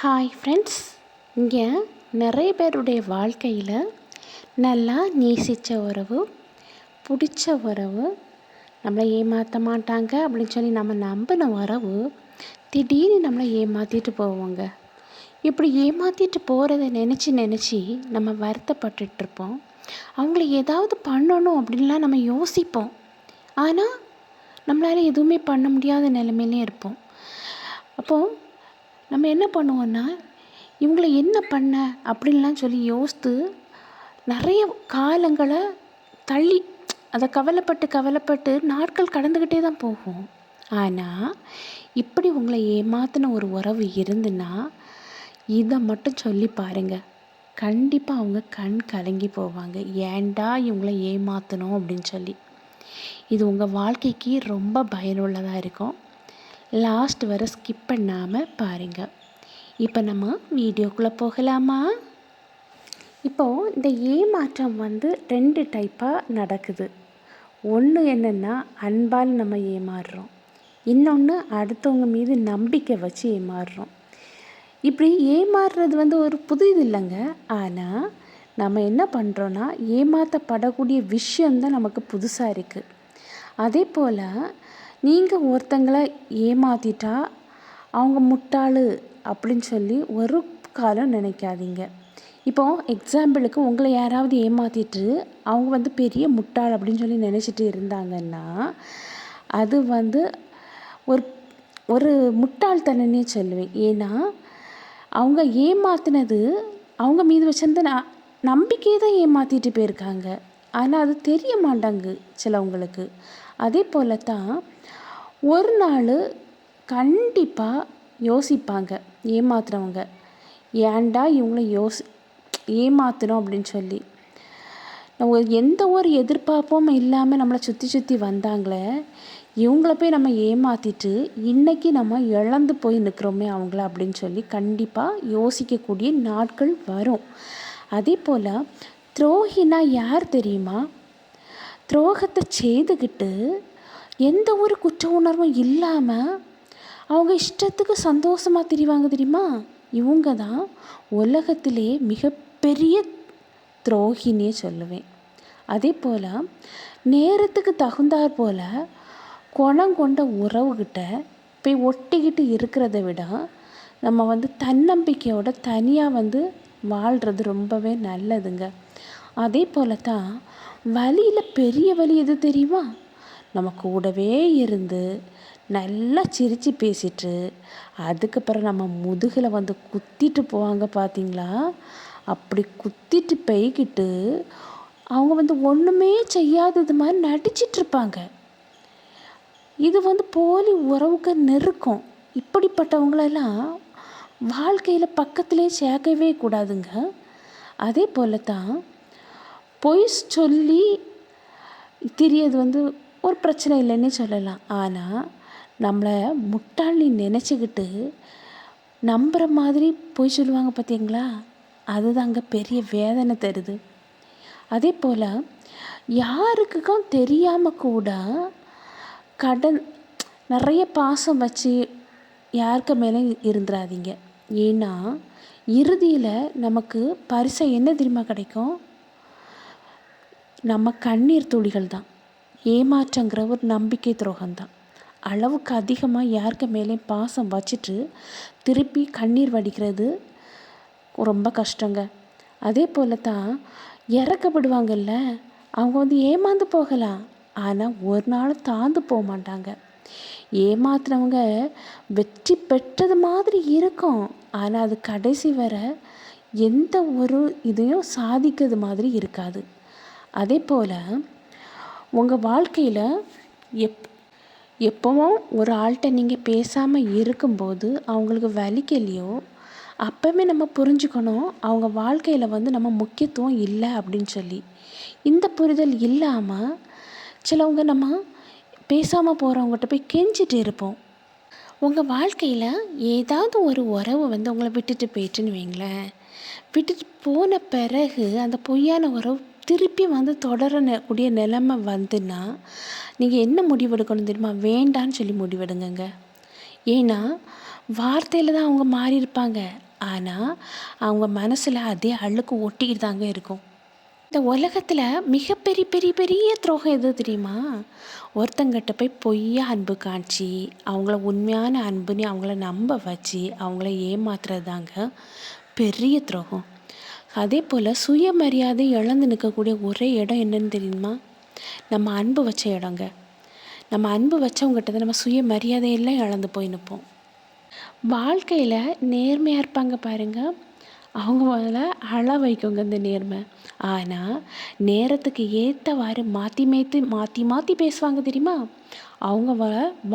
Hi friends இங்கே நிறைய பேருடைய வாழ்க்கையில் நல்லா நேசித்த உறவு பிடிச்ச உறவு நம்மளை ஏமாற்ற மாட்டாங்க அப்படின்னு சொல்லி நம்ம நம்பின உறவு திடீர்னு நம்மளை ஏமாற்றிட்டு போவோங்க இப்படி ஏமாற்றிட்டு போகிறத நினச்சி நினச்சி நம்ம வருத்தப்பட்டுட்ருப்போம் அவங்கள ஏதாவது பண்ணணும் அப்படின்லாம் நம்ம யோசிப்போம். ஆனால் நம்மளால் எதுவுமே பண்ண முடியாத நிலமையிலே இருப்போம். அப்போது நம்ம என்ன பண்ணுவோன்னா இவங்களை என்ன பண்ண அப்படின்லாம் சொல்லி யோசித்து நிறைய காலங்களை தள்ளி அதை கவலைப்பட்டு கவலைப்பட்டு நாட்கள் கடந்துக்கிட்டே தான் போகும். ஆனால் இப்படி உங்களை ஏமாத்தின ஒரு உறவு இருந்துன்னா இதை மட்டும் சொல்லி பாருங்கள் கண்டிப்பாக அவங்க கண் கலங்கி போவாங்க. ஏன்டா இவங்கள ஏமாற்றணும் அப்படின்னு சொல்லி. இது உங்கள் வாழ்க்கைக்கு ரொம்ப பயனுள்ளதாக இருக்கும். லாஸ்ட் வர ஸ்கிப் பண்ணாமல் பாருங்கள் இப்போ நம்ம வீடியோக்குள்ளே போகலாமா? இப்போது இந்த ஏமாற்றம் வந்து ரெண்டு டைப்பாக நடக்குது. ஒன்று என்னென்னா அன்பால் நம்ம ஏமாறுறோம். இன்னொன்று அடுத்தவங்க மீது நம்பிக்கை வச்சு ஏமாறுறோம். இப்படி ஏமாறுறது வந்து ஒரு புது இது இல்லைங்க. ஆனால் நம்ம என்ன பண்ணுறோன்னா ஏமாற்றப்படக்கூடிய விஷயந்தான் நமக்கு புதுசாக இருக்குது அதே போல் நீங்கள் ஒருத்தங்களை ஏமாற்றிட்டா அவங்க முட்டாள் அப்படின்னு சொல்லி ஒரு காலம் நினைக்காதீங்க. இப்போ எக்ஸாம்பிளுக்கு உங்களை யாராவது ஏமாற்றிட்டு அவங்க வந்து பெரிய முட்டாள் அப்படின்னு சொல்லி நினச்சிட்டு இருந்தாங்கன்னா அது வந்து ஒரு ஒரு முட்டாள்தனன்னே சொல்லுவேன். ஏன்னா அவங்க ஏமாத்தினது அவங்க மீது வச்சிருந்த நான் நம்பிக்கையை தான் ஏமாற்றிட்டு போயிருக்காங்க. ஆனால் அது தெரிய மாட்டாங்க சிலவங்களுக்கு. அதே போல தான் ஒரு நாள் கண்டிப்பாக யோசிப்பாங்க ஏமாத்துறவங்க. ஏன்டா இவங்கள யோசி ஏமாற்றணும் அப்படின்னு சொல்லி. நம்ம எந்த ஒரு எதிர்பார்ப்பும் இல்லாமல் நம்மளை சுற்றி சுற்றி வந்தாங்களே இவங்கள போய் நம்ம ஏமாற்றிட்டு இன்றைக்கி நம்ம இழந்து போய் நிற்கிறோமே அவங்கள அப்படின்னு சொல்லி கண்டிப்பாக யோசிக்கக்கூடிய நாட்கள் வரும். அதே போல் துரோகினா யார் தெரியுமா? துரோகத்தை செய்துக்கிட்டு எந்த ஒரு குற்ற உணர்வும் இல்லாமல் அவங்க இஷ்டத்துக்கு சந்தோஷமாக திரிவாங்க தெரியுமா? இவங்க தான் உலகத்திலே மிகப்பெரிய துரோகினே சொல்லுவேன். அதே போல் நேரத்துக்கு தகுந்தாற் போல் குணம் கொண்ட உறவுகிட்ட போய் ஒட்டிக்கிட்டு இருக்கிறத விட நம்ம வந்து தன்னம்பிக்கையோட தனியாக வந்து வாழ்கிறது ரொம்பவே நல்லதுங்க. அதே போல தான் வலியில் பெரிய வலி எது தெரியுமா? நம்ம கூடவே இருந்து நல்லா சிரித்து பேசிட்டு அதுக்கப்புறம் நம்ம முதுகில் வந்து குத்திட்டு போவாங்க பார்த்தீங்களா அப்படி குத்திட்டு போய்கிட்டு அவங்க வந்து ஒன்றுமே செய்யாதது மாதிரி நடிச்சிட்ருப்பாங்க இது வந்து போலி உறவுக்கு நெருக்கம். இப்படிப்பட்டவங்களெல்லாம் வாழ்க்கையில் பக்கத்துலேயே சேர்க்கவே கூடாதுங்க. அதே போல தான் பொய் சொல்லி தெரியது வந்து ஒரு பிரச்சனை இல்லைன்னே சொல்லலாம். ஆனால் நம்மளை முட்டாளி நினச்சிக்கிட்டு நம்புகிற மாதிரி பொய் சொல்லுவாங்க பார்த்தீங்களா அதுதாங்க பெரிய வேதனை தருது. அதே போல் யாருக்குக்கும் தெரியாமல் கூட கடன் நிறைய பாசம் வச்சு யாருக்கு மேலே இருந்துடாதீங்க ஏன்னா இறுதியில் நமக்கு பரிசை என்ன தெரியுமா கிடைக்கும்? நம்ம கண்ணீர் துளிகள் தான் ஏமாற்றங்கிற ஒரு நம்பிக்கை துரோகம்தான். அளவுக்கு அதிகமாக யாருக்கு மேலே பாசம் வச்சுட்டு திருப்பி கண்ணீர் வடிக்கிறது ரொம்ப கஷ்டங்க. அதே போல் தான் இறக்கப்படுவாங்கல்ல அவங்க வந்து ஏமாந்து போகலாம். ஆனால் ஒரு நாள் தாழ்ந்து போக மாட்டாங்க. ஏமாத்துறவங்க வெற்றி பெற்றது மாதிரி இருக்கும். ஆனால் அது கடைசி வர எந்த ஒரு இதையும் சாதிக்கிறது மாதிரி இருக்காது. அதே போல் உங்கள் வாழ்க்கையில் எப் எப்போவும் ஒரு ஆள்கிட்ட நீங்கள் பேசாமல் இருக்கும்போது அவங்களுக்கு வலிக்கலையோ அப்போவே நம்ம புரிஞ்சுக்கணும் அவங்க வாழ்க்கையில் வந்து நம்ம முக்கியத்துவம் இல்லை அப்படின்னு சொல்லி. இந்த புரிதல் இல்லாமல் சிலவங்க நம்ம பேசாமல் போகிறவங்ககிட்ட போய் கெஞ்சிட்டு இருப்போம். உங்கள் வாழ்க்கையில் ஏதாவது ஒரு உறவு வந்து உங்களை விட்டுட்டு போயிட்டுன்னு வைங்களேன். விட்டுட்டு போன பிறகு அந்த பொய்யான உறவு திருப்பி வந்து தொடர கூடிய நிலமை வந்துன்னா நீங்கள் என்ன முடிவெடுக்கணும் தெரியுமா? வேண்டான்னு சொல்லி முடிவெடுங்கங்க ஏன்னா வார்த்தையில் தான் அவங்க மாறி இருப்பாங்க. ஆனால் அவங்க மனசில் அதே அழுக்கு ஒட்டிக்கிட்டு தாங்க இருக்கும். இந்த உலகத்தில் மிகப்பெரிய பெரிய பெரிய துரோகம் எது தெரியுமா? ஒருத்தங்கிட்ட போய் பொய்யா அன்பு காட்சி அவங்கள உண்மையான அன்புன்னு அவங்கள நம்ப வச்சு அவங்கள ஏமாத்துறது தாங்க பெரிய துரோகம். அதே போல் சுயமரியாதை இழந்து நிற்கக்கூடிய ஒரே இடம் என்னன்னு தெரியுமா? நம்ம அன்பு வச்ச இடங்க. நம்ம அன்பு வச்சவங்ககிட்ட தான் நம்ம சுயமரியாதையெல்லாம் இழந்து போய் நிற்போம். வாழ்க்கையில் நேர்மையாக இருப்பாங்க பாருங்கள் அவங்க முதல்ல அழ வைக்குங்க இந்த நேர்மை. ஆனால் நேரத்துக்கு ஏற்றவாறு மாற்றி மேய்த்து மாற்றி மாற்றி பேசுவாங்க தெரியுமா? அவங்க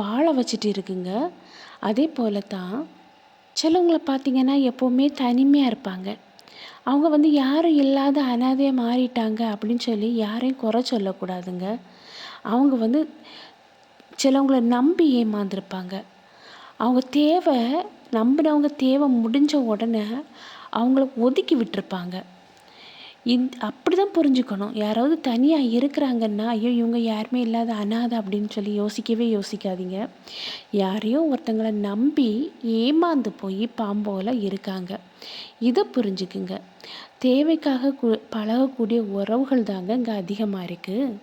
வாழ வச்சுட்டு இருக்குங்க. அதே போல தான் சிலவங்களை பார்த்தீங்கன்னா எப்போவுமே தனிமையாக இருப்பாங்க. அவங்க வந்து யாரும் இல்லாத அனாதையாக மாறிட்டாங்க அப்படின்னு சொல்லி யாரையும் குறை சொல்லக்கூடாதுங்க. அவங்க வந்து சிலவங்கள நம்பி ஏமாந்துருப்பாங்க. அவங்க தேவை நம்பினவங்க தேவை முடிஞ்ச உடனே அவங்கள ஒதுக்கி விட்டுருப்பாங்க. இந் அப்படி தான் புரிஞ்சுக்கணும். யாராவது தனியாக இருக்கிறாங்கன்னா ஐயோ இவங்க யாருமே இல்லாத அனாதை அப்படின்னு சொல்லி யோசிக்கவே யோசிக்காதீங்க. யாரையோ ஒருத்தங்களை நம்பி ஏமாந்து போய் பாம்போல இருக்காங்க. இதை புரிஞ்சுக்குங்க. தேவைக்காக கு பழகக்கூடிய உறவுகள் தாங்க இங்கே அதிகமாக இருக்குது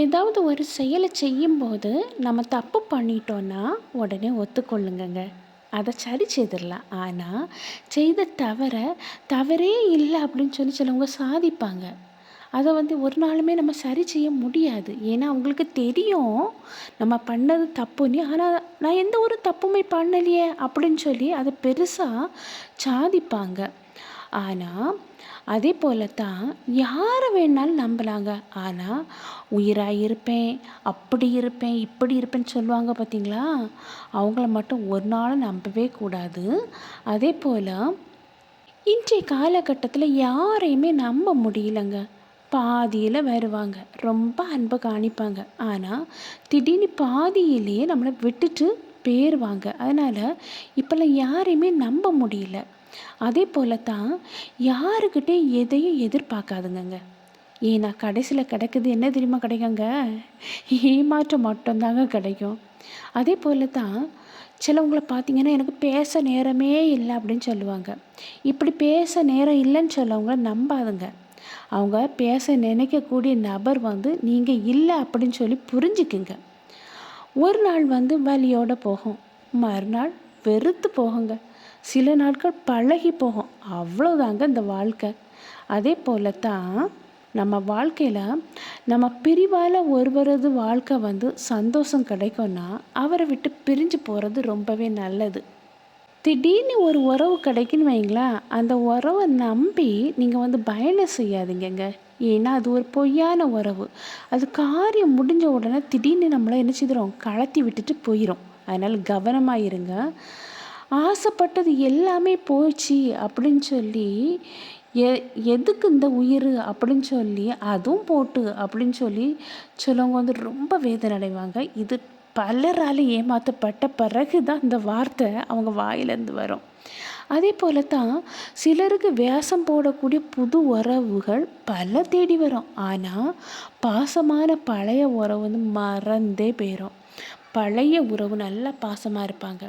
ஏதாவது ஒரு செயலை செய்யும்போது நம்ம தப்பு பண்ணிட்டோன்னா உடனே ஒத்துக்கொள்ளுங்கங்க. அதை சரி செய்திடலாம். ஆனால் செய்த தவற தவறே இல்லை அப்படின்னு சொல்லி சிலவங்க சாதிப்பாங்க. அதை வந்து ஒரு நாளுமே நம்ம சரி செய்ய முடியாது. ஏன்னா அவங்களுக்கு தெரியும் நம்ம பண்ணது தப்புன்னு. ஆனால் நான் எந்த ஒரு தப்புமே பண்ணலையே அப்படின்னு சொல்லி அதை பெருசாக சாதிப்பாங்க. ஆனால் அதே போல தான் யாரை வேணாலும் நம்பலாங்க. ஆனால் உயிராக இருப்பேன் அப்படி இருப்பேன் இப்படி இருப்பேன்னு சொல்லுவாங்க பார்த்தீங்களா அவங்கள மட்டும் ஒரு நாளும் நம்பவே கூடாது. அதே போல் இன்றைய காலகட்டத்தில் யாரையுமே நம்ப முடியலங்க. பாதியில் வருவாங்க. ரொம்ப அன்பை காணிப்பாங்க. ஆனால் திடீர்னு பாதியிலேயே நம்மளை விட்டுட்டு போயிடுவாங்க அதனால் இப்போல்லாம் யாரையுமே நம்ப முடியல. அதே போல தான் யாருக்கிட்டே எதையும் எதிர்பார்க்காதுங்க ஏன்னா கடைசியில் கிடைக்குது என்ன தெரியுமா கிடைக்குங்க? ஏமாற்றம் மட்டும்தாங்க கிடைக்கும். அதே போல தான் சிலவங்களை பார்த்தீங்கன்னா எனக்கு பேச நேரமே இல்லை அப்படின்னு சொல்லுவாங்க. இப்படி பேச நேரம் இல்லைன்னு சொல்லவங்கள நம்பாதுங்க. அவங்க பேச நினைக்கக்கூடிய நபர் வந்து நீங்கள் இல்லை அப்படின்னு சொல்லி புரிஞ்சுக்குங்க. ஒரு நாள் வந்து வலியோடு போகும். மறுநாள் வெறுத்து போகுங்க. சில நாட்கள் பழகி போகும். அவ்வளோதாங்க இந்த வாழ்க்கை. அதே போல தான் நம்ம வாழ்க்கையில் நம்ம பிரிவால் ஒருவரது வாழ்க்கை வந்து சந்தோஷம் கிடைக்கும்னா அவரை விட்டு பிரிஞ்சு போகிறது ரொம்பவே நல்லது. திடீர்னு ஒரு உறவு கிடைக்குன்னு வைங்களேன் அந்த உறவை நம்பி நீங்கள் வந்து பயணம் செய்யாதீங்கங்க. ஏன்னா அது ஒரு பொய்யான உறவு. அது காரியம் முடிஞ்ச உடனே திடீர்னு நம்மளை என்ன செய்கிறோம் கலத்தி விட்டுட்டு போயிடும் அதனால் கவனமாக இருங்க. ஆசைப்பட்டது எல்லாமே போச்சு அப்படின்னு சொல்லி எ எதுக்கு இந்த உயிர் அப்படின்னு சொல்லி அதுவும் போட்டு அப்படின்னு சொல்லி சிலவங்க வந்து ரொம்ப வேதனை அடைவாங்க. இது பலரால் ஏமாற்றப்பட்ட பிறகு தான் இந்த வார்த்தை அவங்க வாயிலேருந்து வரும். அதே போல தான் சிலருக்கு வேஷம் போடக்கூடிய புது உறவுகள் பல தேடி வரும். ஆனால் பாசமான பழைய உறவு வந்து மறந்தே போயிடும் பழைய உறவு நல்லா பாசமாக இருப்பாங்க.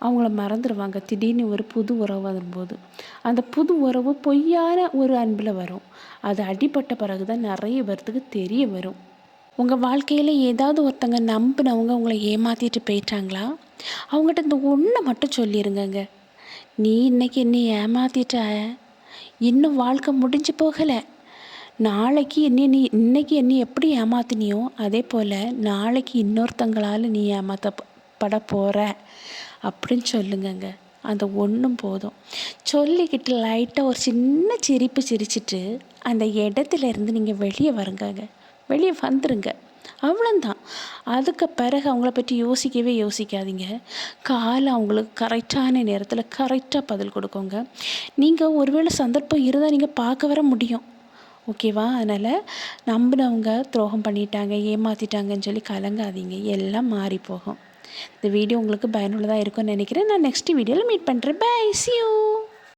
அவங்கள மறந்துடுவாங்க திடீர்னு ஒரு புது உறவு வரும்போது. அந்த புது உறவு பொய்யான ஒரு அன்பில் வரும். அது அடிப்பட்ட பிறகு தான் நிறைய பேர்த்துக்கு தெரிய வரும். உங்கள் வாழ்க்கையில் ஏதாவது ஒருத்தங்க நம்பினவங்க உங்களை ஏமாற்றிட்டு போயிட்டாங்களா? அவங்ககிட்ட இந்த ஒன்றை மட்டும் சொல்லிடுங்கங்க நீ இன்னைக்கு என்னை ஏமாற்றிட்ட இன்னும் வாழ்க்கை முடிஞ்சு போகலை. நாளைக்கு என்னை நீ இன்னைக்கு என்னை எப்படி ஏமாத்தினியோ அதே போல் நாளைக்கு இன்னொருத்தங்களால் நீ ஏமாத்த பட போகிற அப்படின்னு சொல்லுங்கங்க. அந்த ஒன்றும் போதும். சொல்லிக்கிட்டு லைட்டாக ஒரு சின்ன சிரிப்பு சிரிச்சிட்டு அந்த இடத்துல இருந்து நீங்கள் வெளியே வருங்கங்க. வெளியே வந்துருங்க. அவ்வளோந்தான் அதுக்கு பிறகு அவங்கள பற்றி யோசிக்கவே யோசிக்காதீங்க. காலை அவங்களுக்கு கரெக்டான நேரத்தில் கரெக்டாக பதில் கொடுக்கோங்க. நீங்கள் ஒருவேளை சந்தர்ப்பம் இருந்தால் நீங்கள் பார்க்க வர முடியும். ஓகேவா அதனால் நம்பினவங்க துரோகம் பண்ணிட்டாங்க ஏமாற்றிட்டாங்கன்னு சொல்லி கலங்காதீங்க. எல்லாம் மாறி போகும் இந்த வீடியோ உங்களுக்கு பயனுள்ளதாக இருக்கும்னு நினைக்கிறேன். நான் நெக்ஸ்ட் வீடியோவில் மீட் பண்ணுறேன் பை சி யூ